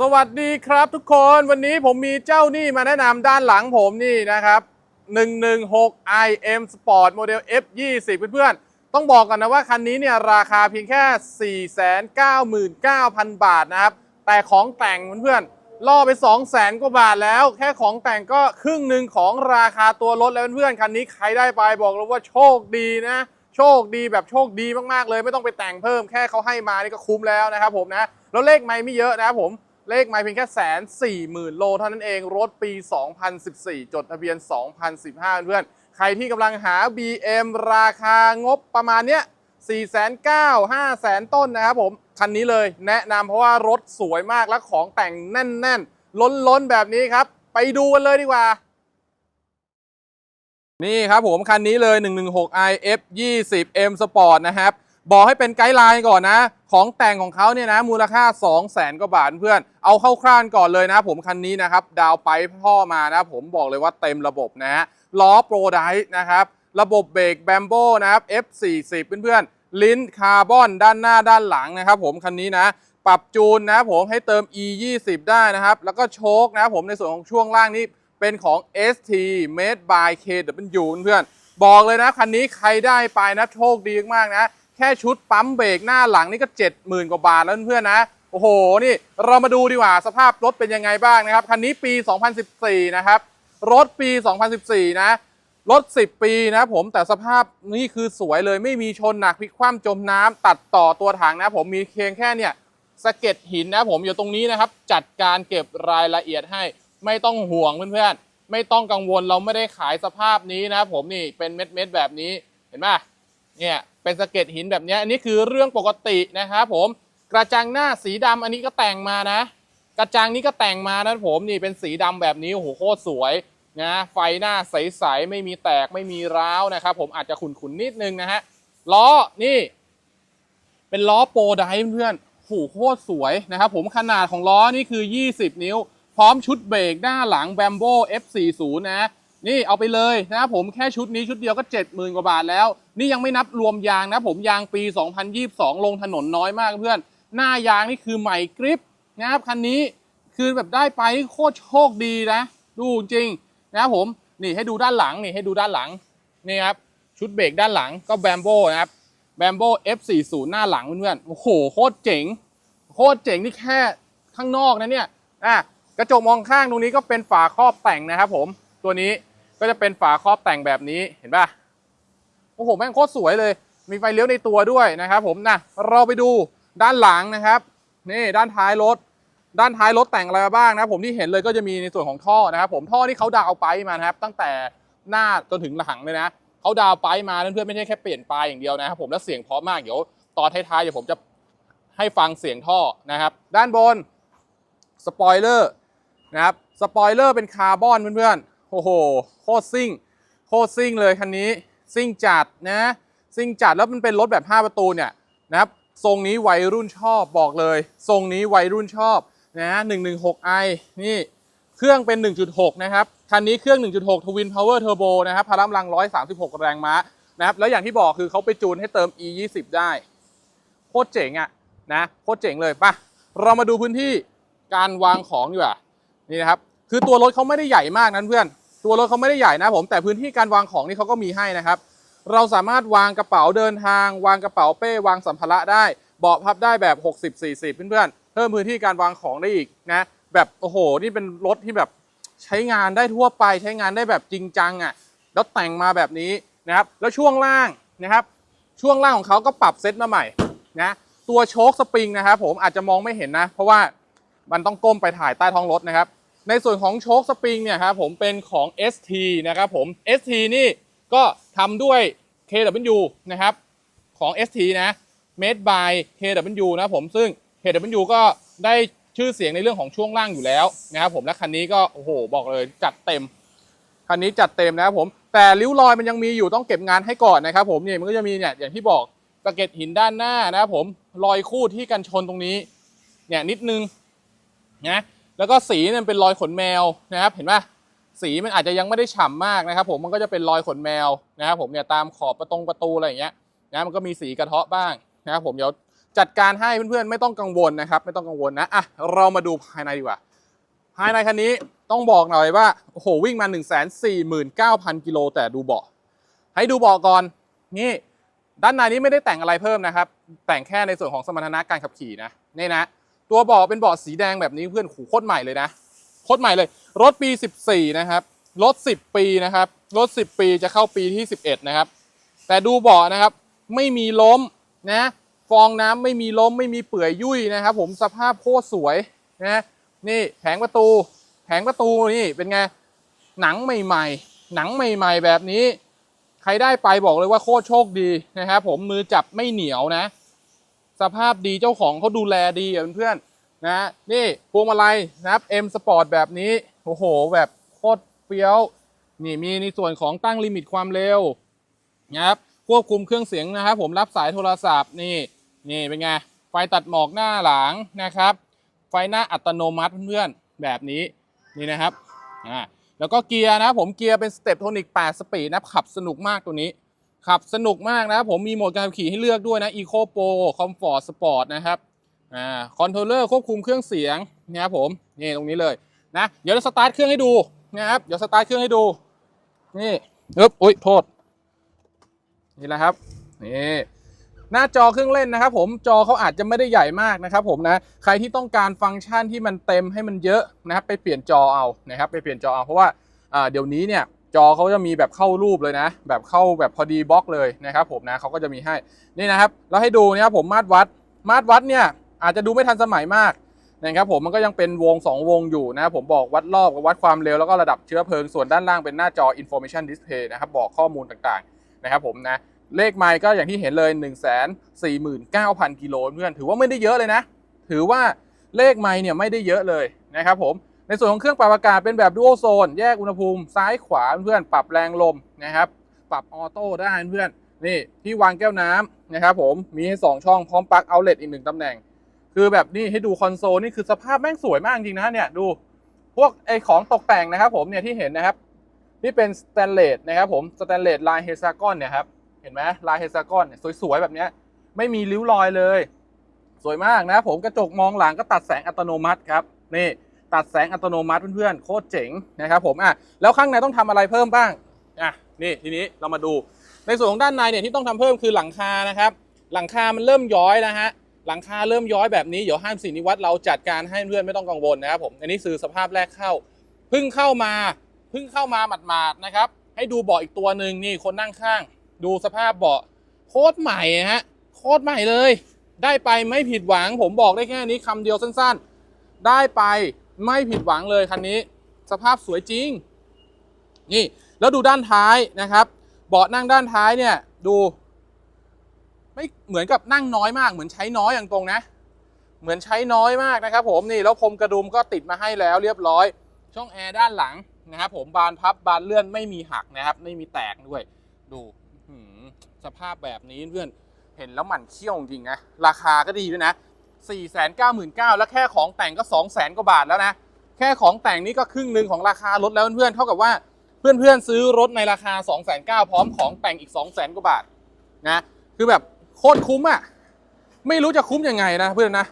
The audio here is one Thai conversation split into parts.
สวัสดีครับทุกคนวันนี้ผมมีเจ้านี่มาแนะนำด้านหลังผมนี่นะครับ 116 IM Sport โมเดล F20 เพื่อนๆ ต้องบอกกันนะว่าคันนี้เนี่ยราคาเพียงแค่ 499,000 บาทนะครับ แต่ของแต่งเพื่อนๆ ล่อไป 200,000 กว่าบาทแล้ว แค่ของแต่งก็ครึ่งหนึ่งของราคาตัวรถแล้วเพื่อนๆ คันนี้ใครได้ไปบอกเลยว่าโชคดีนะ โชคดีแบบโชคดีมากๆเลย ไม่ต้องไปแต่งเพิ่มแค่เขาให้มานี่ก็คุ้มแล้วนะครับผมนะแล้วเลขไม่ไม่เยอะนะครับผม เลขไม่เพียงแค่แสนสี่หมื่นโลเท่านั้นเอง รถปี 2014 จดทะเบียน 2015 เพื่อน ใครที่กำลังหา BM ราคางบประมาณเนี้ย4 9 0 0 0 5 0 0 0 ต้นนะครับผม คันนี้เลยแนะนำเพราะว่ารถสวยมากและของแต่งแน่น ๆ ล้นๆ แบบนี้ครับ ไปดูกันเลยดีกว่า นี่ครับผม คันนี้เลย 116 i F 20 M Sport นะครับ บอกให้เป็นไกด์ไลน์ก่อนนะ ของแต่งของเขาเนี่ยนะมูลค่า 200,000กว่าบาทเพื่อน เอาเข้าคร่านก่อนเลยนะ ผมคันนี้นะครับ ดาวไปพ่อมานะ ผมบอกเลยว่าเต็มระบบนะฮะล้อโปรไดนะครับ ระบบเบรกแบมโบนะครับ F40 เพื่อนๆ ลิ้นคาร์บอนด้านหน้าด้านหลังนะครับผมคันนี้นะปรับจูนนะผมให้เติม E20 ได้นะครับ แล้วก็โชคนะผมในส่วนของช่วงล่างนี้เป็นของ ST Made by KW เพื่อนๆบอกเลยนะคันนี้ใครได้ไปนะโชคดีมากนะ แค่ชุดปั๊มเบรกหน้าหลังนี่ก็ 70,000 กว่าบาทแล้วเพื่อนๆนะ โอ้โห นี่เรามาดูดีกว่าสภาพรถเป็นยังไงบ้างนะครับ คันนี้ปี 2014 นะครับ รถปี 2014 นะ รถ 10 ปีนะผม แต่สภาพนี่คือสวยเลย ไม่มีชนหนักพลิกคว่ำจมน้ำตัดต่อตัวถังนะผม มีเพียงแค่เนี่ยสะเก็ดหินนะผมอยู่ตรงนี้นะครับ จัดการเก็บรายละเอียดให้ ไม่ต้องห่วงเพื่อนๆ ไม่ต้องกังวลเราไม่ได้ขายสภาพนี้นะผมนี่เป็นเม็ดๆแบบนี้ เห็นไหมเนี่ย เป็นสะเก็ดหินแบบนี้อันนี้คือเรื่องปกตินะครับผมกระจังหน้าสีดำอันนี้ก็แต่งมานะ กระจังนี้ก็แต่งมานะผมนี่เป็นสีดำแบบนี้โอ้โหโคตรสวยนะไฟหน้าใสๆไม่มีแตกไม่มีร้าวนะครับผมอาจจะขุ่นๆนิดนึงนะฮะล้อนี่ เป็นล้อโปรไดเพื่อนๆหูโคตรสวยนะครับผมขนาดของล้อนี่คือ 20 นิ้ว พร้อมชุดเบรกหน้าหลัง Bambo F40 นะ นี่เอาไปเลยนะครับผมแค่ชุดนี้ชุดเดียวก็ 70,000 กว่าบาทแล้ว นี่ยังไม่นับรวมยางนะผมยางปี 2022 ลงถนนน้อยมากเพื่อน หน้ายางนี่คือใหม่กริปนะครับคันนี้คือแบบได้ไปโคตรโชคดีนะ ดูจริงนะครับผมนี่ให้ดูด้านหลังนี่ให้ดูด้านหลังนี่ครับชุดเบรกด้านหลังก็ Bambo นะครับ Bambo F40 หน้าหลังเพื่อนๆโอ้โหโคตรเจ๋ง โคตรเจ๋งนี่แค่ข้างนอกนะเนี่ยอะกระจกมองข้างตรงนี้ก็เป็นฝาครอบแต่งนะครับผมตัวนี้ ก็จะเป็นฝาครอบแต่งแบบนี้เห็นป่ะโอ้โหแม่งโคตรสวยเลย มีไฟเลี้ยวในตัวด้วยนะครับ ผมนะเราไปดูด้านหลังนะครับ นี่ด้านท้ายรถ ด้านท้ายรถแต่งอะไรบ้างนะผมที่เห็นเลยก็จะมีในส่วนของท่อนะครับ ผมท่อที่เขาดาวไปมานะครับ ตั้งแต่หน้าจนถึงหลังเลยนะเขาดาวไปมาเพื่อนๆไม่ใช่แค่เปลี่ยนปลายอย่างเดียวนะครับ ผมแล้วเสียงเพราะมากเดี๋ยวตอนท้ายๆเดี๋ยวผมจะให้ฟังเสียงท่อนะครับ ด้านบนสปอยเลอร์นะครับสปอยเลอร์เป็นคาร์บอนเพื่อนๆ โอ้โหโคตรซิ่งโคตรซิ่งเลยคันนี้ซิ่งจัดนะซิ่งจัดแล้วมันเป็นรถแบบ 5 ประตูเนี่ยนะครับทรงนี้วัยรุ่นชอบบอกเลย ทรงนี้วัยรุ่นชอบนะ 116i นี่เครื่องเป็น 1.6 นะครับ คันนี้เครื่อง 1.6 Twin Power Turbo นะครับพลังกำลัง 136 แรงม้านะครับแล้วอย่างที่บอกคือเขาไปจูนให้เติม E 20ได้ โคตรเจ๋งอะนะโคตรเจ๋งเลยป่ะ เรามาดูพื้นที่การวางของดีกว่านี่นะครับ คือตัวรถเขาไม่ได้ใหญ่มากนั้นเพื่อน ตัวรถเขาไม่ได้ใหญ่นะผม แต่พื้นที่การวางของนี่เขาก็มีให้นะครับ เราสามารถวางกระเป๋าเดินทาง วางกระเป๋าเป้วางสัมภาระได้ เบาะพับได้แบบ 60-40 เพื่อนๆ เพิ่มพื้นที่การวางของได้อีกนะ แบบโอ้โห นี่เป็นรถที่แบบใช้งานได้ทั่วไป ใช้งานได้แบบจริงจังอะ่ะ แล้วแต่งมาแบบนี้นะครับ แล้วช่วงล่างนะครับ ช่วงล่างของเขาก็ปรับเซตมาใหม่นะ ตัวโชคสปริงนะครับผมอาจจะมองไม่เห็นนะ เพราะว่ามันต้องก้มไปถ่ายใต้ท้องรถนะครับ ในส่วนของโชคสปริงเนี่ยครับผมเป็นของ ST นะครับผม ST นี่ก็ทำด้วย KW นะครับของ ST นะ made by KW นะผมซึ่ง KW ก็ได้ชื่อเสียงในเรื่องของช่วงล่างอยู่แล้วนะครับผมและคันนี้ก็โอ้โหบอกเลยจัดเต็ม คันนี้จัดเต็มนะครับผมแต่ริ้วรอยมันยังมีอยู่ต้องเก็บงานให้ก่อนนะครับผมเนี่ยมันก็จะมีเนี่ยอย่างที่บอกสะเก็ดหินด้านหน้านะครับผมรอยคูดที่กันชนตรงนี้ เนี่ยนิดนึงนะ แล้วก็สีเนี่ยเป็นรอยขนแมวนะครับ เห็นปะสีมันอาจจะยังไม่ได้ฉ่ำมากนะครับ ผมมันก็จะเป็นรอยขนแมวนะครับผมเนี่ยตามขอบประตงประตูอะไรอย่างเงี้ยนะมันก็มีสีกระเทาะบ้างนะครับผมเดี๋ยวจัดการให้เพื่อนๆไม่ต้องกังวลนะครับ ไม่ต้องกังวลนะอะเรามาดูภายในดีกว่า ภายในคันนี้ต้องบอกหน่อยว่าโอ้โหวิ่งมา 1 4 9 0 0 0กิโลแต่ดูเบาะให้ดูเบาะก่อนนี่ด้านในนี้ไม่ได้แต่งอะไรเพิ่มนะครับ แต่งแค่ในส่วนของสมรรถนะการขับขี่นะนี่นะ ตัวเบาะเป็นเบาะสีแดงแบบนี้เพื่อนขู่โคตรใหม่เลยนะโคตรใหม่เลย รถปี 14 นะครับ รถ 10 ปีนะครับ รถ 10 ปีจะเข้าปีที่ 11 นะครับ แต่ดูเบาะนะครับ ไม่มีล้มนะฟองน้ำไม่มีล้มไม่มีเปื่อยยุ่ยนะครับ ผมสภาพโคตรสวยนะนี่แผงประตู แผงประตูนี่เป็นไงหนังใหม่ ๆ หนังใหม่ ๆ แบบนี้ ใครได้ไปบอกเลยว่าโคตรโชคดีนะครับ ผมมือจับไม่เหนียวนะ สภาพดีเจ้าของเขาดูแลดีอะเพื่อนๆนะนี่พวงมาลัยนะครับ M Sport แบบนี้โอ้โห แบบโคตรเฟี้ยว นี่มีในส่วนของตั้งลิมิตความเร็วนะครับควบคุมเครื่องเสียงนะครับ ผมรับสายโทรศัพท์นี่นี่เป็นไงไฟตัดหมอกหน้าหลังนะครับ ไฟหน้าอัตโนมัติเพื่อนๆแบบนี้นี่นะครับอ่าแล้วก็เกียร์นะผมเกียร์เป็นสเต็ปโทนิก8สปีดนะขับสนุกมากตัวนี้ ขับสนุกมากนะครับผมมีโหมดการขับขี่ให้เลือกด้วยนะ Eco Pro Comfort Sport นะครับอ่าคอนโทรลเลอร์ควบคุมเครื่องเสียงนะครับผมนี่ตรงนี้เลยนะเดี๋ยวเราสตาร์ทเครื่องให้ดูนะครับเดี๋ยวสตาร์ทเครื่องให้ดูนี่เอ๊บอุ้ยโทษนี่แหละครับนี่หน้าจอเครื่องเล่นนะครับ ผมจอเขาอาจจะไม่ได้ใหญ่มากนะครับ ผมนะใครที่ต้องการฟังก์ชันที่มันเต็มให้มันเยอะนะครับ ไปเปลี่ยนจอเอานะครับ ไปเปลี่ยนจอเอาเพราะว่าเดี๋ยวนี้เนี่ย จอเขาจะมีแบบเข้ารูปเลยนะ แบบเข้าแบบพอดีบล็อกเลยนะครับผมนะเขาก็จะมีให้นี่นะครับแล้วให้ดูนะครับผมมาตรวัด มาตรวัดเนี่ยอาจจะดูไม่ทันสมัยมากนะครับผมมันก็ยังเป็นวง 2 วงอยู่นะครับผมบอกวัดรอบกับวัดความเร็วแล้วก็ระดับเชื้อเพลิงส่วนด้านล่างเป็นหน้าจอ information display นะครับบอกข้อมูลต่างๆนะครับผมนะเลขไมล์ก็อย่างที่เห็นเลย 1 4 9 0 0 0 กิโลเพื่อนถือว่าไม่ได้เยอะเลยนะ ถือว่าเลขไมล์เนี่ยไม่ได้เยอะเลยนะครับผม ในส่วนของเครื่องปรับอากาศเป็นแบบดู a l โซนแยกอุณหภูมิซ้ายขวาเพื่อนปรับแรงลมนะครับปรับออโต้ได้เพื่อนนี่ที่วางแก้วน้ำนะครับผมมีให้สองช่องพร้อมปลั๊กเอาเลตอีกหนึ่งตำแหน่ง คือแบบนี่ให้ดูคอนโซลนี่คือสภาพแม่งสวยมากจริงนะเนี่ยดูพวกไอของตกแต่งนะครับ ผมเนี่ยที่เห็นนะครับที่เป็นสแตนเลสนะครับผมสแตนเลสลายเฮซากอนเนี่ยครับเห็นไหมลายเฮซากอนเนี่ยสวยๆแบบนี้ไม่มีริ้วรอยเลย สวยมากนะผมกระจกมองหลังก็ตัดแสงอัตโนมัติครับนี่ ตัดแสงอัตโนมัติเพื่อนๆโคตรเจ๋งนะครับผมอะแล้วข้างในต้องทำอะไรเพิ่มบ้างอะนี่ทีนี้เรามาดู ในส่วนของด้านในเนี่ยที่ต้องทำเพิ่มคือหลังคานะครับ หลังคามันเริ่มย้อยนะฮะหลังคาเริ่มย้อยแบบนี้เดี๋ยวห้ามสีนิวัตเราจัดการให้เพื่อนไม่ต้องกังวลนะครับผมอันนี้คือสภาพแรกเข้าเพิ่งเข้ามาเพิ่งเข้ามาหมาดๆนะครับ ให้ดูเบาะอีกตัวหนึ่งนี่คนนั่งข้าง ดูสภาพเบาะโคตรใหม่ฮะโคตรใหม่เลย ได้ไปไม่ผิดหวังผมบอกได้แค่นี้คำเดียวสั้นๆ ได้ไป ไม่ผิดหวังเลยคันนี้ สภาพสวยจริง นี่แล้วดูด้านท้ายนะครับ เบาะนั่งด้านท้ายเนี่ยดู ไม่เหมือนกับนั่งน้อยมาก เหมือนใช้น้อยอย่างตรงนะ เหมือนใช้น้อยมากนะครับ ผมนี่แล้วพรมกระดุมก็ติดมาให้แล้วเรียบร้อย ช่องแอร์ด้านหลังนะครับผมบานพับบานเลื่อนไม่มีหักนะครับ ไม่มีแตกด้วย ดูสภาพแบบนี้เพื่อนเห็นแล้วหมั่นเขี้ยวจริงนะราคาก็ดีด้วยนะ 4 9 9 0 0 แล้วแค่ของแต่งก็ 2 0 0 0 0กว่าบาทแล้วนะ แค่ของแต่งนี่ก็ครึ่งหนึ่งของราคารถแล้วเพื่อนๆเท่ากับว่าเพื่อนๆซื้อรถในราคา 2 9 0 0 0พร้อมของแต่งอีก 2 0 0 0 0กว่าบาทนะคือแบบโคตรคุ้มอะไม่รู้จะคุ้มยังไงนะเพื่อนนะ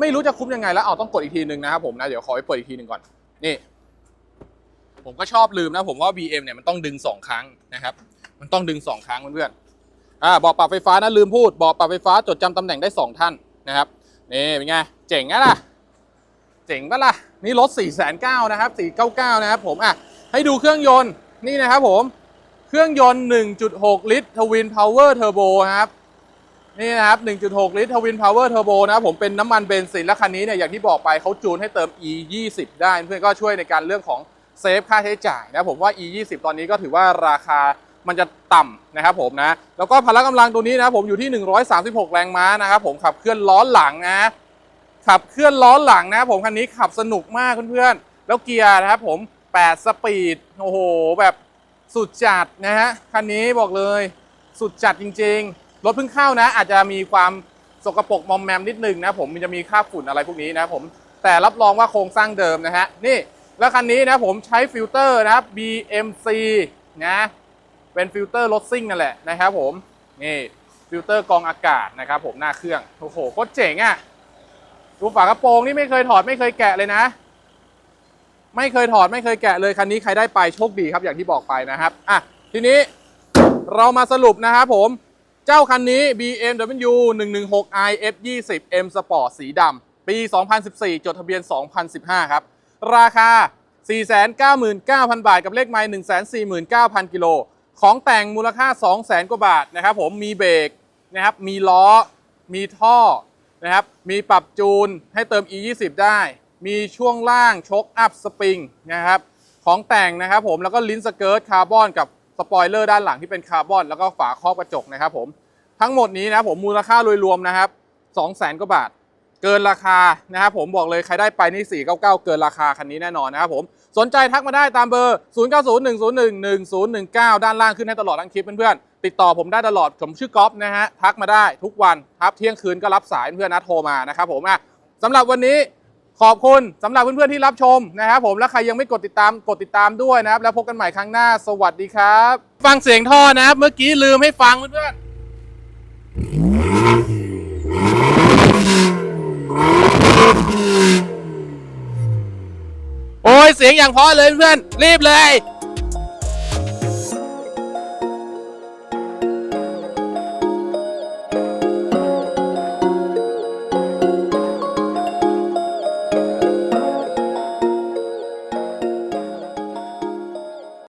ไม่รู้จะคุ้มยังไงแล้วเอาต้องกดอีกทีหนึ่งนะครับผมนะเดี๋ยวขอไปเปิดอีกทีหนึ่งก่อนนี่ ผมก็ชอบลืมนะผมว่า BM เนี่ยมันต้องดึง2ครั้งนะครับ มันต้องดึง2ครั้งเพื่อนๆอ่าบอกปรับไฟฟ้านะลืมพูดบอกปรับไฟฟ้าจดจำตำแหน่งได้ 2 ท่าน นะครับนี่เป็นไงเจ๋งอะล่ะ เจ๋งปะล่ะ นี่รถ4 0 0 0นะครับ499นะครับผมอะให้ดูเครื่องยนต์นี่นะครับผมเครื่องยนต์ 1.6 ลิตรทวินพาวเวอร์เทอร์โบครับนี่นะครับ 1.6 ลิตรทวินพาวเวอร์เทอร์โบนะครับผมเป็นน้ำมันเบนซินและคันนี้เนี่ยอย่างที่บอกไปเขาจูนให้เติม e 2 0ได้ เพื่อนก็ช่วยในการเรื่องของเซฟค่าใช้จ่ายนะผมว่า e 2 0ตอนนี้ก็ถือว่าราคา มันจะต่ำนะครับผมนะแล้วก็พละกำลังตัวนี้นะผมอยู่ที่ 136 แรงม้านะครับผมขับเคลื่อนล้อหลังนะขับเคลื่อนล้อหลังนะผมคันนี้ขับสนุกมากเพื่อนๆแล้วเกียร์นะครับผม 8 สปีดโอ้โหแบบสุดจัดนะฮะคันนี้บอกเลยสุดจัดจริง ๆ รถเพิ่งเข้านะ อาจจะมีความสกปรกมอมแมมนิดนึงนะผมมันจะมีคราบฝุ่นอะไรพวกนี้นะผมแต่รับรองว่าโครงสร้างเดิมนะฮะนี่แล้วคันนี้นะผมใช้ฟิลเตอร์นะครับ BMC นะ เป็นฟิลเตอร์รถซิ่งนั่นแหละนะครับผมนี่ฟิลเตอร์กรองอากาศนะครับผมหน้าเครื่องโอ้โหโคตรเจ๋งอะ่ะดูฝากระโปรงนี่ไม่เคยถอดไม่เคยแกะเลยนะ ไม่เคยถอดไม่เคยแกะเลยคันนี้ใครได้ไปโชคดีครับอย่างที่บอกไปนะครับอะทีนี้เรามาสรุปนะครับผมเจ้าคันนี้ BMW 116i F20 M Sport สีดำปี 2014 จดทะเบียน 2015 ครับ ราคา 499,000 บาท กับเลขไมล์149,000 กิโล ของแต่งมูลค่า 200,000กว่าบาทนะครับผมมีเบรกนะครับมีล้อ มีท่อนะครับมีปรับจูนให้เติม E20 ได้ มีช่วงล่างชกอัพสปริงนะครับของแต่งนะครับผมแล้วก็ลิ้นสเกิร์ตคาร์บอนกับสปอยเลอร์ด้านหลังที่เป็นคาร์บอนแล้วก็ฝาครอบกระจกนะครับผมทั้งหมดนี้นะผมมูลค่าโดยรวมนะครับ200,000กว่าบาท เกินราคานะครับผมบอกเลยใครได้ไปนี่499 เกินราคาคันนี้แน่นอนนะครับผม สนใจทักมาได้ตามเบอร์ 0901011019 ด้านล่างขึ้นให้ตลอดทั้งคลิปเพื่อนๆ ติดต่อผมได้ตลอด ผมชื่อก๊อฟนะฮะ ทักมาได้ทุกวันครับเที่ยงคืนก็รับสายเพื่อนนะโทรมานะครับผมอะสำหรับวันนี้ขอบคุณสำหรับเพื่อนๆที่รับชมนะครับผมและใครยังไม่กดติดตามกดติดตามด้วยนะครับ แล้วพบกันใหม่ครั้งหน้าสวัสดีครับ ฟังเสียงท่อนะครับเมื่อกี้ลืมให้ฟังเพื่อนๆ โอ้ย เสียงอย่างเพราะเลยเพื่อนรีบเลย